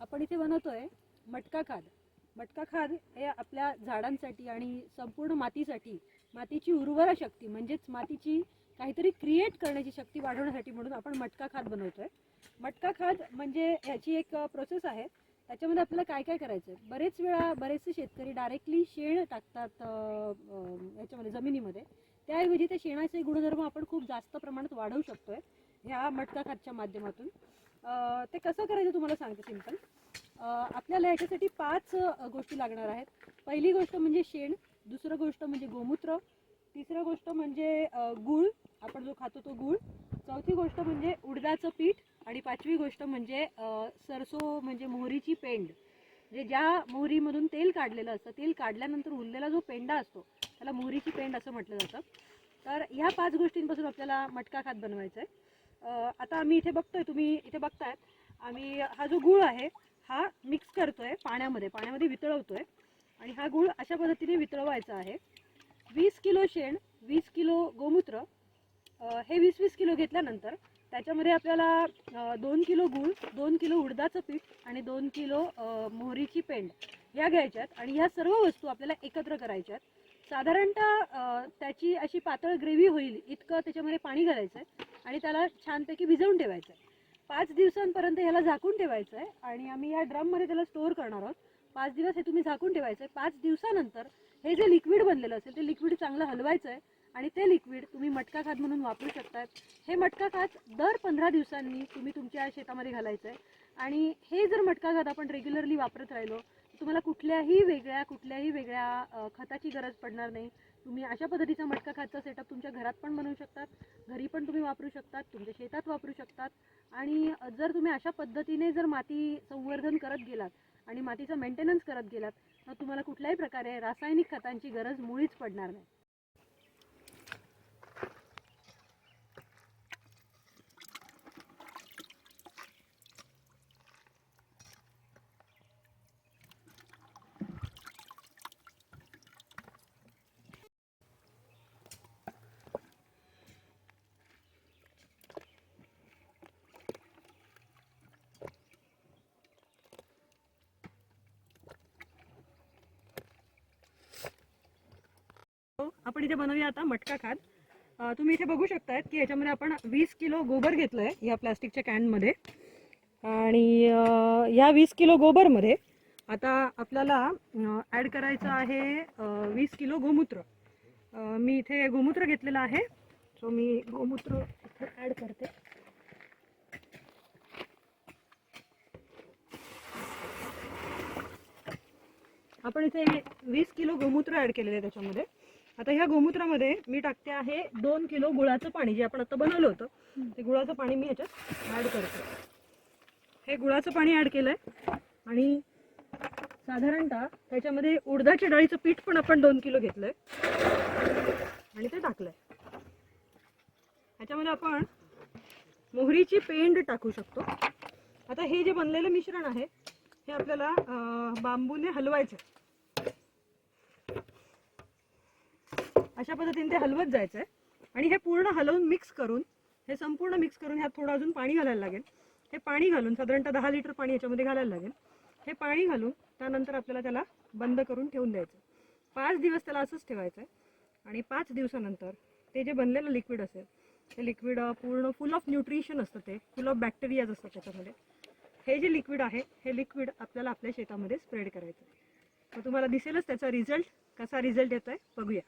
आपण इथे बनवतोय मटका खाद. मटका खाद हे आपल्या झाडांसाठी आणि संपूर्ण मातीसाठी मातीची उर्वरा शक्ती म्हणजेच मातीची काहीतरी क्रिएट करण्याची शक्ती वाढवण्यासाठी म्हणून आपण मटका खाद बनवतोय. मटका खाद म्हणजे ह्याची एक प्रोसेस आहे. त्याच्यामध्ये आपल्याला काय काय करायचं आहे बरेच वेळा बरेचसे शेतकरी डायरेक्टली शेण टाकतात याच्यामध्ये जमिनीमध्ये. त्याऐवजी ते शेणाचे गुणधर्म आपण खूप जास्त प्रमाणात वाढवू शकतोय ह्या मटका खादच्या माध्यमातून. ते कसं करायचं तुम्हाला सांगते सिंपल आपल्याला याच्यासाठी पाच गोष्टी लागणार आहेत. पहिली गोष्ट म्हणजे शेण दुसरं गोष्ट म्हणजे गोमूत्र तिसरं गोष्ट म्हणजे गूळ आपण जो खातो तो गूळ चौथी गोष्ट म्हणजे उडदाचं पीठ आणि पाचवी गोष्ट म्हणजे सरसो म्हणजे मोहरीची पेंड. म्हणजे ज्या मोहरीमधून तेल काढलेलं असतं तेल काढल्यानंतर उरलेला जो पेंडा असतो त्याला मोहरीची पेंड असं म्हटलं जातं. तर ह्या पाच गोष्टींपासून आपल्याला मटका खात बनवायचा आहे आता आम्ही इथे बघतोय तुम्ही इथे बघतायत. आम्ही हा जो गूळ आहे हा मिक्स करतोय पाण्यामध्ये. पाण्यामध्ये वितळवतोय. आणि हा गूळ अशा पद्धतीने वितळवायचा आहे. वीस किलो शेण वीस किलो गोमूत्र हे वीस वीस किलो घेतल्यानंतर त्याच्यामध्ये आपल्याला दोन किलो गूळ दोन किलो उडदाचं पीठ आणि दोन किलो मोहरीची पेंड या घ्यायच्यात. आणि ह्या सर्व वस्तू आपल्याला एकत्र करायच्यात. साधारणतः त्याची अशी पातळ ग्रेव्ही होईल इतकं त्याच्यामध्ये पाणी घालायचं आहे आणि त्याला छानपैकी भिजवून ठेवायचं आहे पाच दिवसांपर्यंत ह्याला झाकून ठेवायचं आहे आणि आम्ही या ड्रममध्ये त्याला स्टोअर करणार आहोत. पाच दिवस हे तुम्ही झाकून ठेवायचं आहे पाच दिवसानंतर हे जे लिक्विड बनलेलं असेल ते लिक्विड चांगलं हलवायचं आहे आणि ते लिक्विड तुम्ही मटका खात म्हणून वापरू शकतात हे मटका खात दर पंधरा दिवसांनी तुम्ही तुमच्या शेतामध्ये घालायचं आहे आणि हे जर मटका खात आपण रेग्युलरली वापरत राहिलो तुम्हाला कुठल्याही वेगळ्या कुठल्याही वेगळ्या खताची गरज पडणार नाही. तुम्ही अशा पद्धतीचा मटका खातचा सेटअप तुमच्या घरात पण बनवू शकतात. घरी पण तुम्ही वापरू शकतात. तुमच्या शेतात वापरू शकतात. आणि जर तुम्ही अशा पद्धतीने जर माती संवर्धन करत गेलात आणि मातीचा मेंटेनन्स करत गेलात तर तुम्हाला कुठल्याही प्रकारे रासायनिक खतांची गरज मुळीच पडणार नाही. आपण इथे बनवूया आता मटका खात. तुम्ही इथे बघू शकतायत की याच्यामध्ये आपण वीस किलो गोबर घेतलं आहे या प्लास्टिकच्या कॅनमध्ये. आणि या वीस किलो गोबरमध्ये आता आपल्याला ॲड करायचं आहे वीस किलो गोमूत्र. मी इथे गोमूत्र घेतलेलं आहे. सो मी गोमूत्र इथे ॲड करते. आपण इथे वीस किलो गोमूत्र ॲड केलेलं आहे त्याच्यामध्ये. आता ह्या गोमूत्रामध्ये मी टाकते आहे दोन किलो गुळाचं पाणी जे आपण आता बनवलं होतं. ते गुळाचं पाणी मी ह्याच्यात ॲड करते. हे गुळाचं पाणी ॲड केलंय. आणि साधारणतः त्याच्यामध्ये उडदाच्या डाळीचं पीठ पण आपण दोन किलो घेतलंय. आणि ते टाकलंय. ह्याच्यामध्ये आपण मोहरीची पेंड टाकू शकतो. आता हे जे बनलेलं मिश्रण आहे हे आपल्याला बांबूने हलवायचं अशा पद्धतीने ते हलवत जायचं आहे आणि हे पूर्ण हलवून मिक्स करून हे संपूर्ण मिक्स करून ह्यात थोडं अजून पाणी घालायला लागेल. हे पाणी घालून साधारणतः दहा लिटर पाणी याच्यामध्ये घालायला लागेल. हे पाणी घालून त्यानंतर आपल्याला त्याला बंद करून ठेवून द्यायचं. पाच दिवस त्याला असंच ठेवायचं आहे आणि पाच दिवसानंतर ते जे बनलेलं लिक्विड असेल ते लिक्विड पूर्ण फुल ऑफ न्यूट्रिशन असतं ते फुल ऑफ बॅक्टेरियाज असतात त्याच्यामध्ये. हे जे लिक्विड आहे हे लिक्विड आपल्याला आपल्या शेतामध्ये स्प्रेड करायचं आहे मग तुम्हाला दिसेलच त्याचा रिझल्ट कसा रिझल्ट आहे बघूया.